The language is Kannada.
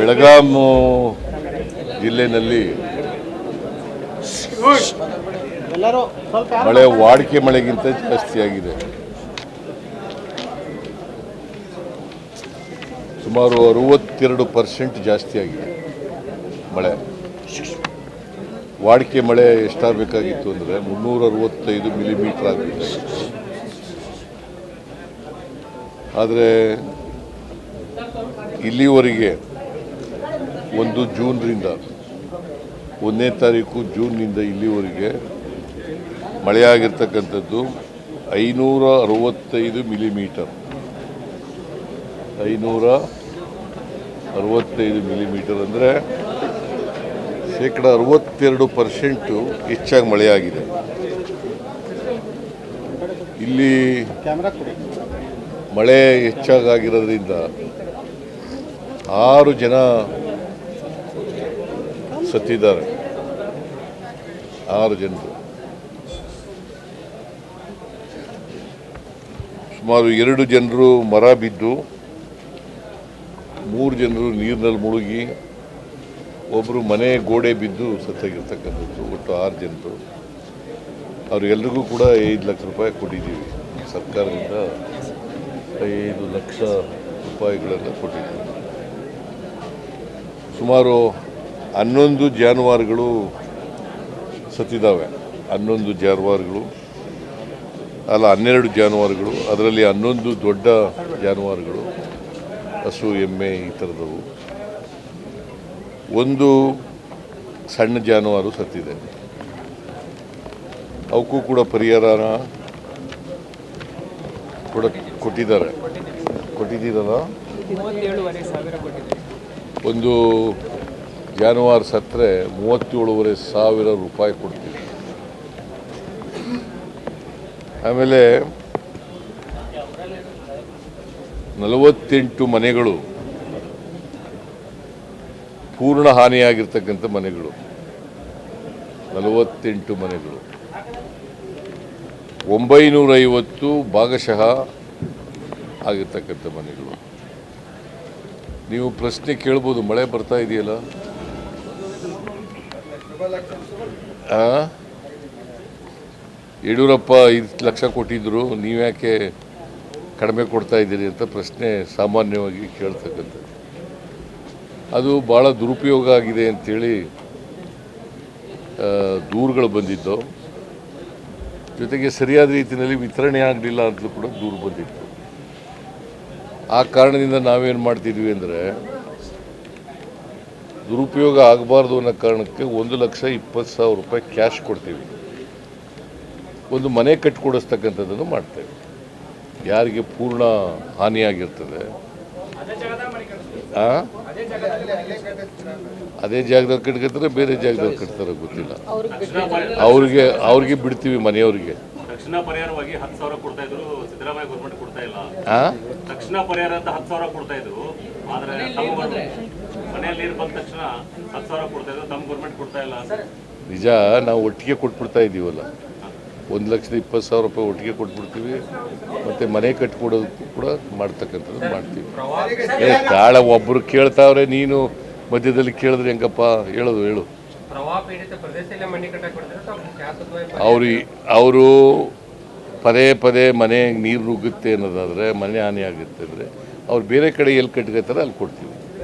ಬೆಳಗಾಂ ಜಿಲ್ಲೆಯಲ್ಲಿ ಮಳೆ ವಾಡಿಕೆ ಮಳೆಗಿಂತ ಜಾಸ್ತಿಯಾಗಿದೆ ಸುಮಾರು ಅರುವತ್ತೆರಡು ಪರ್ಸೆಂಟ್ ಜಾಸ್ತಿ ಆಗಿದೆ ಮಳೆ. ವಾಡಿಕೆ ಮಳೆ ಎಷ್ಟಾಗಬೇಕಾಗಿತ್ತು ಅಂದರೆ ಮುನ್ನೂರ ಅರವತ್ತೈದು ಮಿಲಿಮೀಟರ್ ಆಗಬೇಕಾಗಿತ್ತು ಆದರೆ ಇಲ್ಲಿವರೆಗೆ ಒಂದು ಜೂನ್ರಿಂದ, ಒಂದನೇ ತಾರೀಕು ಜೂನ್ನಿಂದ ಇಲ್ಲಿವರೆಗೆ ಮಳೆಯಾಗಿರ್ತಕ್ಕಂಥದ್ದು ಐನೂರ ಅರವತ್ತೈದು ಮಿಲಿಮೀಟರ್. ಐನೂರ ಅರವತ್ತೈದು ಮಿಲಿಮೀಟರ್ ಅಂದರೆ ಶೇಕಡ ಅರವತ್ತೆರಡು ಪರ್ಸೆಂಟು ಹೆಚ್ಚಾಗಿ ಮಳೆಯಾಗಿದೆ ಇಲ್ಲಿ ಮಳೆ ಹೆಚ್ಚಾಗಿರೋದ್ರಿಂದ ಆರು ಜನ ಸತ್ತಿದ್ದಾರೆ. ಆರು ಜನರು. ಸುಮಾರು ಎರಡು ಜನರು ಮರ ಬಿದ್ದು, ಮೂರು ಜನರು ನೀರಿನಲ್ಲಿ ಮುಳುಗಿ ಒಬ್ಬರು ಮನೆ ಗೋಡೆ ಬಿದ್ದು ಸತ್ತಾಗಿರ್ತಕ್ಕಂಥದ್ದು. ಒಟ್ಟು ಆರು ಜನರು. ಅವರಿಗೆಲ್ರಿಗೂ ಕೂಡ ಐದು ಲಕ್ಷ ರೂಪಾಯಿ ಕೊಟ್ಟಿದ್ದೀವಿ. ಸರ್ಕಾರದಿಂದ ಐದು ಲಕ್ಷ ರೂಪಾಯಿಗಳನ್ನು ಕೊಟ್ಟಿದ್ದೀವಿ. ಸುಮಾರು ಹನ್ನೊಂದು ಜಾನುವಾರುಗಳು ಸತ್ತಿದ್ದಾವೆ. ಹನ್ನೊಂದು ಜಾನುವಾರುಗಳು ಅಲ್ಲ ಹನ್ನೆರಡು ಜಾನುವಾರುಗಳು ಅದರಲ್ಲಿ ಹನ್ನೊಂದು ದೊಡ್ಡ ಜಾನುವಾರುಗಳು ಹಸು ಎಮ್ಮೆ ಈ ಥರದವು. ಒಂದು ಸಣ್ಣ ಜಾನುವಾರು ಸತ್ತಿದೆ. ಅವಕ್ಕೂ ಕೂಡ ಪರಿಹಾರನ ಕೂಡ ಕೊಟ್ಟಿದ್ದಾರೆ. ಕೊಟ್ಟಿದ್ದೀರಲ್ಲ? ಒಂದು ಜಾನುವಾರು ಸತ್ತರೆ ಮೂವತ್ತೇಳುವರೆ ಸಾವಿರ ರೂಪಾಯಿ ಕೊಡ್ತೀವಿ. ಆಮೇಲೆ ನಲವತ್ತೆಂಟು ಮನೆಗಳು ಪೂರ್ಣ ಹಾನಿಯಾಗಿರ್ತಕ್ಕಂಥ ಮನೆಗಳು. ನಲವತ್ತೆಂಟು ಮನೆಗಳು. ಒಂಬೈನೂರೈವತ್ತು ಭಾಗಶಃ ಆಗಿರ್ತಕ್ಕಂಥ ಮನೆಗಳು. ನೀವು ಪ್ರಶ್ನೆ ಕೇಳ್ಬೋದು, ಮಳೆ ಬರ್ತಾ ಇದೆಯಲ್ಲ? ಯಡಿಯೂರಪ್ಪ ಐದು ಲಕ್ಷ ಕೊಟ್ಟಿದ್ರು, ನೀವ್ಯಾಕೆ ಕಡಿಮೆ ಕೊಡ್ತಾ ಇದ್ದೀರಿ ಅಂತ ಪ್ರಶ್ನೆ ಸಾಮಾನ್ಯವಾಗಿ ಕೇಳ್ತಕ್ಕಂಥದ್ದು. ಅದು ಭಾಳ ದುರುಪಯೋಗ ಆಗಿದೆ ಅಂಥೇಳಿ ದೂರುಗಳು ಬಂದಿದ್ದು. ಜೊತೆಗೆ ಸರಿಯಾದ ರೀತಿಯಲ್ಲಿ ವಿತರಣೆ ಆಗಲಿಲ್ಲ ಅಂತಲೂ ಕೂಡ ದೂರು ಬಂದಿತ್ತು. ಆ ಕಾರಣದಿಂದ ನಾವೇನು ಮಾಡ್ತಿದ್ವಿ ಅಂದರೆ ದುರುಪಯೋಗ ಆಗಬಾರ್ದು ಅನ್ನೋ ಕಾರಣಕ್ಕೆ ಒಂದು ಲಕ್ಷ ಇಪ್ಪತ್ತು ಸಾವಿರ ರೂಪಾಯಿ ಕ್ಯಾಶ್ ಕೊಡ್ತೀವಿ. ಒಂದು ಮನೆ ಕಟ್ಟಿಕೊಡಿಸ್ತಕ್ಕಂಥದ್ದನ್ನು ಮಾಡ್ತೇವೆ. ಯಾರಿಗೆ ಪೂರ್ಣ ಹಾನಿಯಾಗಿರ್ತದೆ. ಆ? ಅದೇ ಜಾಗದಲ್ಲಿ ಕಟ್ಕೊತಾರೆ ಬೇರೆ ಜಾಗದಲ್ಲಿ ಕಟ್ತಾರೆ ಗೊತ್ತಿಲ್ಲ. ಅವ್ರಿಗೆ ಅವ್ರಿಗೆ ಬಿಡ್ತೀವಿ ಮನೆಯವ್ರಿಗೆ. ತಕ್ಷಣ ಮನೆಯಲ್ಲಿ ನೀರು ಬಂದ ತಕ್ಷಣ ಹತ್ತು ಸಾವಿರ ಕೊಡ್ತಾ ಇದ್ರು ತಮ್ಮ ಗೌರ್ಮೆಂಟ್ ಕೊಡ್ತಾ ಇಲ್ಲ. ನಿಜ ನಾವು ಒಟ್ಟಿಗೆ ಕೊಟ್ಬಿಡ್ತಾ ಇದ್ದೀವಲ್ಲ. ಒಂದು ಲಕ್ಷದ ಇಪ್ಪತ್ತು ಸಾವಿರ ರೂಪಾಯಿ ಒಟ್ಟಿಗೆ ಕೊಟ್ಬಿಡ್ತೀವಿ. ಮತ್ತು ಮನೆ ಕಟ್ಕೊಡೋದಕ್ಕೂ ಕೂಡ ಮಾಡ್ತಕ್ಕಂಥದ್ದು ಮಾಡ್ತೀವಿ. ಏ ತಾಳ ಒಬ್ಬರು ಕೇಳ್ತಾವ್ರೆ ನೀನು ಮಧ್ಯದಲ್ಲಿ ಕೇಳಿದ್ರೆ ಹೆಂಗಪ್ಪ? ಹೇಳೋದು ಹೇಳು. ಅವ್ರು ಅವರು ಪದೇ ಪದೇ ಮನೆ ನೀರು ನುಗ್ಗುತ್ತೆ ಅನ್ನೋದಾದರೆ ಮನೆ ಹಾನಿ ಆಗುತ್ತೆ ಅಂದರೆ ಅವ್ರು ಬೇರೆ ಕಡೆ ಎಲ್ಲಿ ಕಟ್ಕೋತಾರೆ ಅಲ್ಲಿ ಕೊಡ್ತೀವಿ.